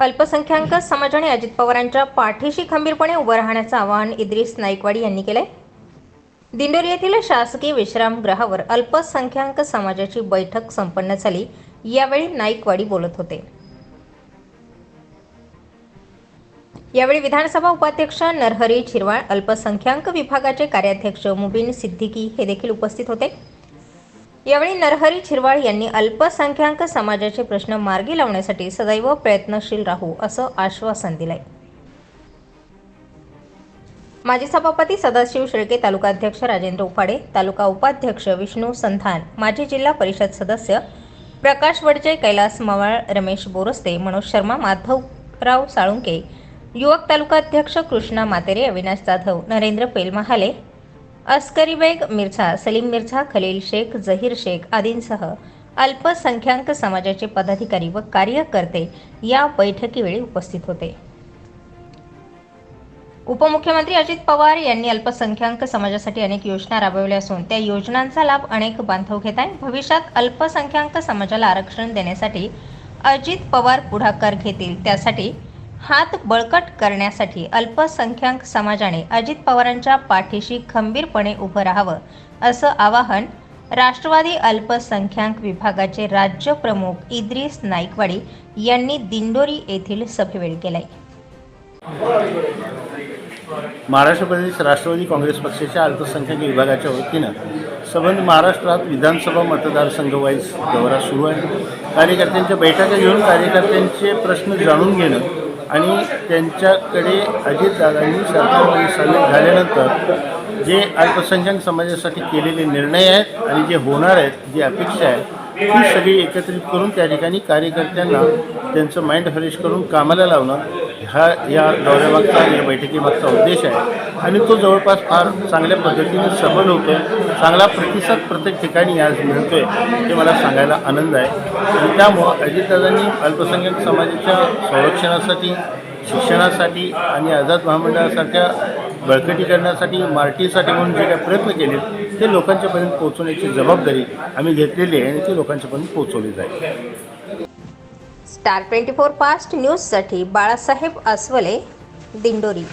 अल्पसंख्याक आणि अजित पवारांच्या पाठीशी खंबीरपणे उभं राहण्याचं आवाहन इद्रिस नाईकवाडी यांनी केलंय. दिंडोरी येथील शासकीय विश्रामगृहावर अल्पसंख्याक समाजाची बैठक संपन्न झाली यावेळी नाईकवाडी बोलत होते. यावेळी विधानसभा उपाध्यक्ष नरहरी झिरवाळ अल्पसंख्याक विभागाचे कार्याध्यक्ष मुबीन सिद्दीकी हे देखील उपस्थित होते. यावेळी नरहरी छिरवाळ यांनी अल्पसंख्याक समाजाचे प्रश्न मार्गी लावण्यासाठी सदैव प्रयत्नशील राहू असं आश्वासन दिलंय. माजी सभापती सदाशिव शेळके तालुकाध्यक्ष राजेंद्र उपाडे तालुका उपाध्यक्ष विष्णू संधान माजी जिल्हा परिषद सदस्य प्रकाश वडजे कैलास मवाळ रमेश बोरस्ते मनोज शर्मा माधवराव साळुंके युवक तालुकाध्यक्ष कृष्णा मातेरे अविनाश जाधव नरेंद्र पेलमहाले अस्करी बेग मिर्झा सलीम मिर्झा खलील शेख जहीर शेख आदींसह अल्पसंख्याक समाजाचे पदाधिकारी व कार्यकर्ते या बैठकीवेळी उपस्थित होते. उपमुख्यमंत्री अजित पवार यांनी अल्पसंख्याक समाजासाठी अनेक योजना राबवल्या असून त्या योजनांचा लाभ अनेक बांधव घेत आहेत. भविष्यात अल्पसंख्याक समाजाला आरक्षण देण्यासाठी अजित पवार पुढाकार घेतील त्यासाठी हात बळकट करण्यासाठी अल्पसंख्याक समाजाने अजित पवारांच्या पाठीशी खंबीरपणे उभं राहावं असं आवाहन राष्ट्रवादी अल्पसंख्याक विभागाचे राज्य प्रमुख इद्रिस नाईकवाडी यांनी दिंडोरी येथील सभेवेळी केलंय. महाराष्ट्र प्रदेश राष्ट्रवादी काँग्रेस पक्षाच्या अल्पसंख्याक विभागाच्या वतीनं संबंध महाराष्ट्रात विधानसभा मतदारसंघ वाईज दौरा सुरू आहे. कार्यकर्त्यांच्या बैठका घेऊन कार्यकर्त्यांचे प्रश्न जाणून घेणं आणि त्यांच्याकडे अजितदादांनी सरकारमध्ये सामील झाल्यानंतर जे अल्पसंख्याक समाजासाठी केलेले निर्णय आहेत आणि जे होणार आहेत जी अपेक्षा आहे ती सगळी एकत्रित करून त्या ठिकाणी कार्यकर्त्यांना त्यांचं माइंड फ्रेश करून कामाला लावणं हा या दौऱ्यामागचा या बैठकीमागचा उद्देश आहे. आणि तो जवळपास फार चांगल्या पद्धतीने सबल होतो आहे चांगला प्रतिसाद प्रत्येक ठिकाणी आज मिळतो आहे हे मला सांगायला आनंद आहे. आणि त्यामुळं अजितदादांनी अल्पसंख्याक समाजाच्या संरक्षणासाठी शिक्षणासाठी आणि आझाद महामंडळासारख्या बळकटीकरणासाठी मार्टीसाठी म्हणून जे काही प्रयत्न केले ते लोकांच्यापर्यंत पोहोचवण्याची जबाबदारी आम्ही घेतलेली आहे आणि ती लोकांच्यापर्यंत पोहोचवली जाईल. स्टार ट्वेंटी फोर फास्ट न्यूजसाठी बाळासाहेब अस्वले दिंडोरी.